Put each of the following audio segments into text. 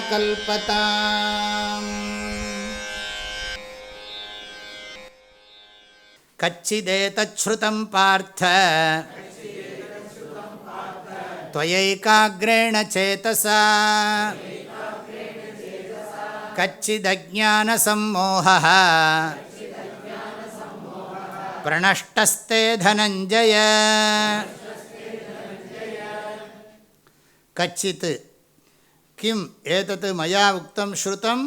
कल्पताम्। कच्चिदेतच्छ्रुतं पार्थ। त्वयैकाग्रेण चेतसा। कच्चिदज्ञानसम्मोहः। प्रणष्टस्ते धनञ्जय கச்சித் கிம் ஏதத் மயா உக்தம் ஸ்ருதம்?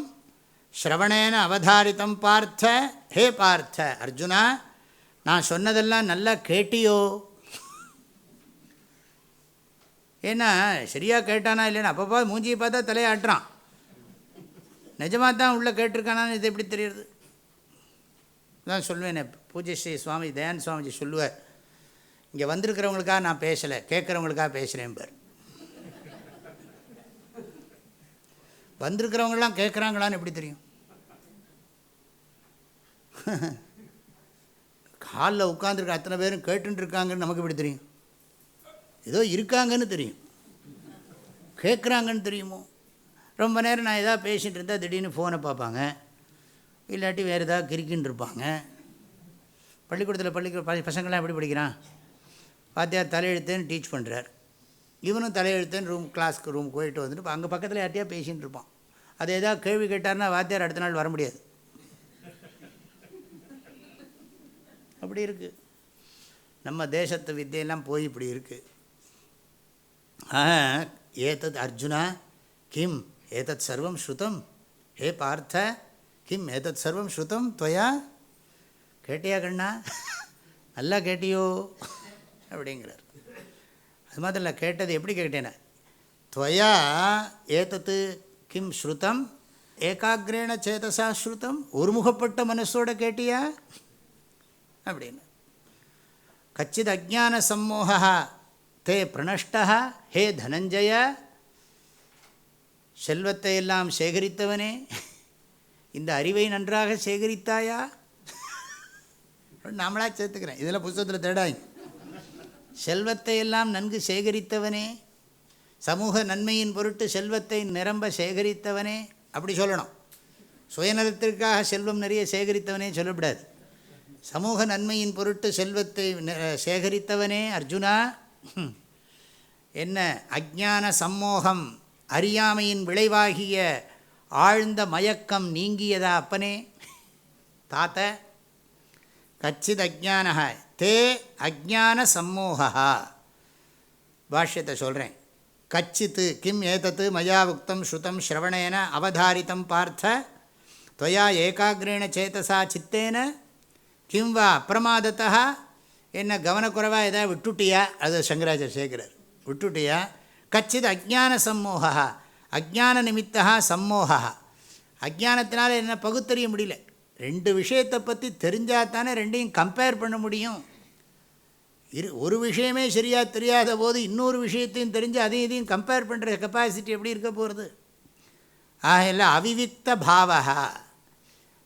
ஸ்ரவணேன அவதாரித்தம் பார்த்த? ஹே பார்த்த. அர்ஜுனா நான் சொன்னதெல்லாம் நல்லா கேட்டியோ? ஏன்னா சரியாக கேட்டானா இல்லைன்னா அப்பப்போ மூஞ்சியை பார்த்தா தலையாட்டுறான். நிஜமாக தான் உள்ளே கேட்டிருக்கானான்னு இது எப்படி தெரியுது தான் சொல்லுவேன் பூஜை ஸ்ரீ சுவாமி தயான் சுவாமிஜி சொல்லுவார் இங்கே வந்திருக்கிறவங்களுக்காக நான் பேசலை கேட்குறவங்களுக்காக பேசுகிறேன் பார். வந்திருக்கிறவங்களாம் கேட்குறாங்களான்னு எப்படி தெரியும்? காலில் உட்காந்துருக்க அத்தனை பேரும் கேட்டுருக்காங்கன்னு நமக்கு எப்படி தெரியும்? ஏதோ இருக்காங்கன்னு தெரியும். கேட்குறாங்கன்னு தெரியுமோ? ரொம்ப நேரம் நான் எதாவது பேசிகிட்டு இருந்தால் திடீர்னு ஃபோனை பார்ப்பாங்க. இல்லாட்டி வேறு ஏதாவது கிரிக்கின்னு இருப்பாங்க பள்ளிக்கூடத்தில் பள்ளிக்கூட பசங்களாம் எப்படி படிக்கிறான்? வாத்தியார் தலையெழுத்துன்னு டீச் பண்ணுறார் இவனும் தலையெழுத்தேன்னு ரூம் கிளாஸ்க்கு ரூம் போயிட்டு வந்துட்டு அங்கே பக்கத்தில் யார்ட்டையாக பேசின்னு இருப்பான். அது ஏதாவது கேள்வி கேட்டார்னா வாத்தியார் அடுத்த நாள் வர முடியாது. அப்படி இருக்குது நம்ம தேசத்து வித்தியெல்லாம் போய் இப்படி இருக்குது ஏதத் அர்ஜுனா கிம் ஏதத் சர்வம் ஸ்ருதம் ஹே பார்த்த கிம் ஏதத் சர்வம் ஸ்ருதம் துவயா கேட்டியா கண்ணா? நல்லா கேட்டியோ? அப்படிங்கிறார். அது மாதிரி இல்லை கேட்டது எப்படி கேட்டேன? துவயா ஏத்தத்து கிம் ஸ்ருதம்? ஏகாகிரேண சேதசா ஸ்ருதம்? ஒருமுகப்பட்ட மனசோட கேட்டியா? அப்படின்னு. கச்சித் அஜான சம்மோகா தே பிரணஷ்டா ஹே தனஞ்சய செல்வத்தை எல்லாம் சேகரித்தவனே இந்த அறிவை நன்றாக சேகரித்தாயா? நாமளாக சேர்த்துக்கிறேன். இதில் புத்தகத்தில் தேடாங்க செல்வத்தை எல்லாம் நன்கு சேகரித்தவனே. சமூக நன்மையின் பொருட்டு செல்வத்தை நிரம்ப சேகரித்தவனே. அப்படி சொல்லணும். சுயநலத்திற்காக செல்வம் நிறைய சேகரித்தவனே சொல்லப்படாது. சமூக நன்மையின் பொருட்டு செல்வத்தை சேகரித்தவனே அர்ஜுனா. என்ன? அஜான சம்மோகம் அறியாமையின் விளைவாகிய ஆழ்ந்த மயக்கம் நீங்கியதா அப்பனே? தாத்த கச்சித் அஜான தே அஜான சம்மோகா பாஷ்யத்தை சொல்கிறேன் கச்சித்து கிம் ஏதத்து மயா உக்தம் ஸ்ருதம் ஸ்ரவணேன அவதாரித்தம் பார்த்த துவயா ஏகாகிரேண சேத்தசா சித்தேன கிம் வா அப்பிரமாதத்தா என்ன கவனக்குறைவாக எதாவது விட்டுட்டியா? அது சங்கராச்சர் சேர்க்கிறார். விட்டுட்டியா? கச்சித் அஜான சம்மோகா அஜான நிமித்தா சம்மோகா அஜானத்தினால என்ன பகுத்தறிய முடியல. ரெண்டு விஷயத்தை பற்றி தெரிஞ்சால் தானே ரெண்டையும் கம்பேர் பண்ண முடியும். இரு ஒரு விஷயமே சரியாக தெரியாத போது இன்னொரு விஷயத்தையும் தெரிஞ்சு அதையும் இதையும் கம்பேர் பண்ணுற கெப்பாசிட்டி எப்படி இருக்க போகிறது ஆகல அவிவிக்த பாவகா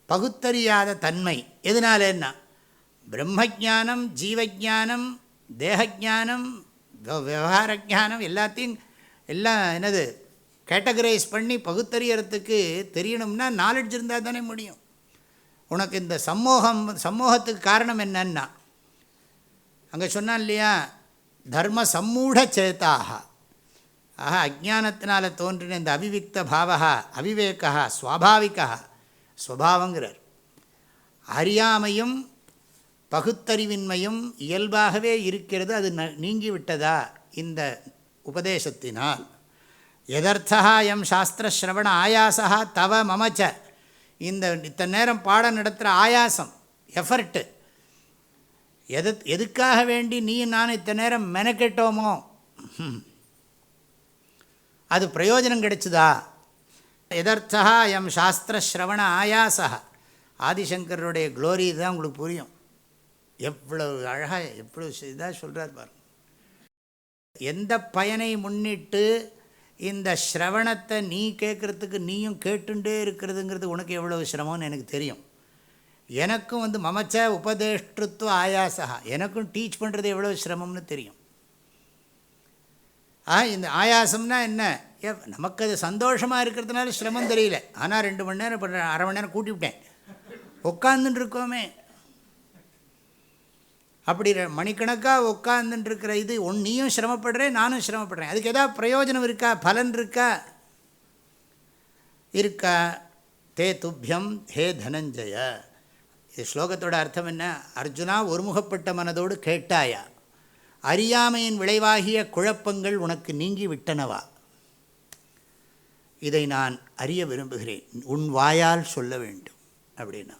பகுத்தறியாத தன்மை. எதனால என்ன? பிரம்மஜானம் ஜீவஜானம் தேகஜானம் விவகார ஜானம் எல்லாத்தையும் எல்லாம் என்னது கேட்டகரைஸ் பண்ணி பகுத்தறியறதுக்கு தெரியணும்னா நாலெட்ஜ் இருந்தால் தானே முடியும். உனக்கு இந்த சம்மோகம் சம்மோகத்துக்கு காரணம் என்னன்னா அங்கே சொன்னான் இல்லையா தர்ம சம்மூட சேத்தாக. ஆஹா அஜானத்தினால தோன்றின இந்த அவிவிக்த பாவகா அவிவேகா சுவாபாவிகா ஸ்வபாவங்கிறார் அறியாமையும் பகுத்தறிவின்மையும் இயல்பாகவே இருக்கிறது அது நீங்கிவிட்டதா? இந்த உபதேசத்தினால். எதர்த்தா எம் சாஸ்திரஸ்ரவண ஆயாசா தவ மமச்ச. இந்த இத்தனை நேரம் பாடம் நடத்துகிற ஆயாசம் எஃபர்ட்டு எது எதுக்காக வேண்டி நீ நான் இத்தனை நேரம் மெனக்கெட்டோமோ? அது பிரயோஜனம் கிடைச்சதா? எதர்த்தா எம் சாஸ்திரஸ்ரவண ஆயாசா ஆதிசங்கருடைய க்ளோரி தான் உங்களுக்கு புரியும். எவ்வளவு அழகாக எவ்வளோ இதாக சொல்கிறார் பாருங்க. எந்த பயனை முன்னிட்டு இந்த ஸ்ரவணத்தை நீ கேட்குறதுக்கு நீயும் கேட்டுண்டே இருக்கிறதுங்கிறது உனக்கு எவ்வளவு சிரமம்னு எனக்கு தெரியும். எனக்கும் வந்து மமச்ச உபதேஷ்டத்துவ ஆயாசா எனக்கும் டீச் பண்ணுறது எவ்வளோ சிரமம்னு தெரியும். ஆ இந்த ஆயாசம்னா என்ன? ஏ நமக்கு அது சந்தோஷமாக இருக்கிறதுனால சிரமம் தெரியல. ஆனால் ரெண்டு மணி நேரம் இப்போ அரை மணி நேரம் கூட்டி விட்டேன் உட்காந்துட்டு இருக்கோமே அப்படி மணிக்கணக்காக உட்காந்துட்டுருக்கிற இது ஒன் நீயும் சிரமப்படுறேன் நானும் சிரமப்படுறேன். அதுக்கு எதாவது பிரயோஜனம் இருக்கா? பலன் இருக்கா? இருக்கா? தே துப்பியம் ஹே தனஞ்சய. இது ஸ்லோகத்தோட அர்த்தம் என்ன? அர்ஜுனா ஒருமுகப்பட்ட மனதோடு கேட்டாயா அறியாமையின் விளைவாகிய குழப்பங்கள் உனக்கு நீங்கி விட்டனவா? இதை நான் அறிய விரும்புகிறேன். உன் வாயால் சொல்ல வேண்டும் அப்படின்னா.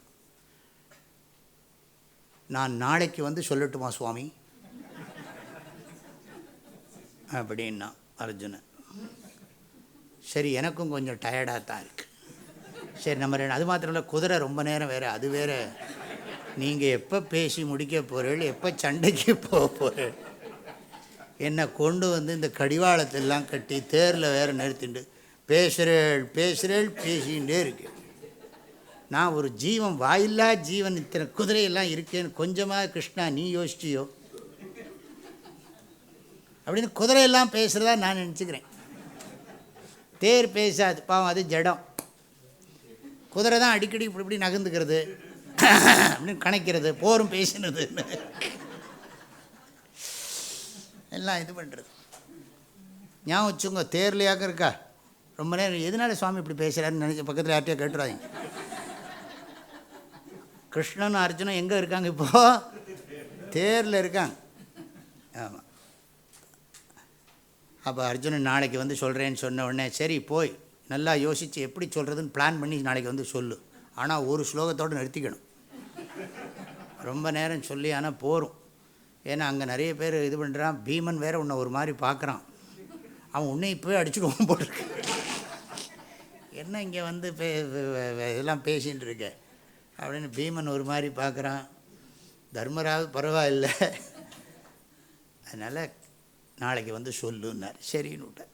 நான் நாளைக்கு வந்து சொல்லட்டுமா சுவாமி? அப்படின்னா அர்ஜுனன். சரி எனக்கும் கொஞ்சம் டயர்டாக தான் சரி நம்ம ரெண்டு அது மாத்திரம் இல்லை குதிரை ரொம்ப நேரம் வேறு அது வேறு. நீங்கள் எப்போ பேசி முடிக்க போகிறீர்கள் எப்போ சண்டைக்கு போக போகிறீள் என்னை கொண்டு வந்து இந்த கடிவாளத்தெல்லாம் கட்டி தேரில் வேறு நிறுத்திண்டு பேசுகிறேள் பேசுகிறேள் பேசிகிட்டே இருக்கு. நான் ஒரு ஜீவன் வாயில்லா ஜீவன் இத்தனை குதிரையெல்லாம் இருக்கேன்னு கொஞ்சமாக கிருஷ்ணா நீ யோசிச்சியோ? அப்படின்னு குதிரையெல்லாம் பேசுகிறதா நான் நினச்சிக்கிறேன். தேர் பேசாது பாவம் அது ஜடம். குதிரை தான் அடிக்கடி இப்படி இப்படி நகர்ந்துக்கிறது. அப்படின்னு கணக்கிறது போரும் பேசினது எல்லாம் இது பண்ணுறது ஞாபகம் வச்சுங்க தேர்லையாக்க இருக்கா? ரொம்ப நேரம் எதனால சுவாமி இப்படி பேசுகிறாருன்னு நினச்ச பக்கத்தில் யார்ட்டையோ கேட்டுறாங்க கிருஷ்ணன் அர்ஜுனன் எங்கே இருக்காங்க இப்போது தேரில் இருக்காங்க. ஆமாம் அப்போ அர்ஜுனன் நாளைக்கு வந்து சொல்கிறேன்னு சொன்ன உடனே சரி போய். நல்லா யோசித்து எப்படி சொல்கிறதுன்னு பிளான் பண்ணி நாளைக்கு வந்து சொல்லு. ஆனால் ஒரு ஸ்லோகத்தோடு நிறுத்திக்கணும். ரொம்ப நேரம் சொல்லி ஆனால் போகும் ஏன்னா அங்கே நிறைய பேர் இது பண்ணுறான் பீமன் வேறு உன்னை ஒரு மாதிரி பார்க்குறான் அவன் உன்னை இப்போவே அடிச்சுடுவான் போட்டிருக்கு என்ன இங்கே வந்து பே இதெல்லாம் பேசிகிட்டு இருக்க? அப்படின்னு பீமன் ஒரு மாதிரி பார்க்குறான் தர்மராவது பரவாயில்லை. அதனால் நாளைக்கு வந்து சொல்லுன்னார். சரின்னு விட்டேன்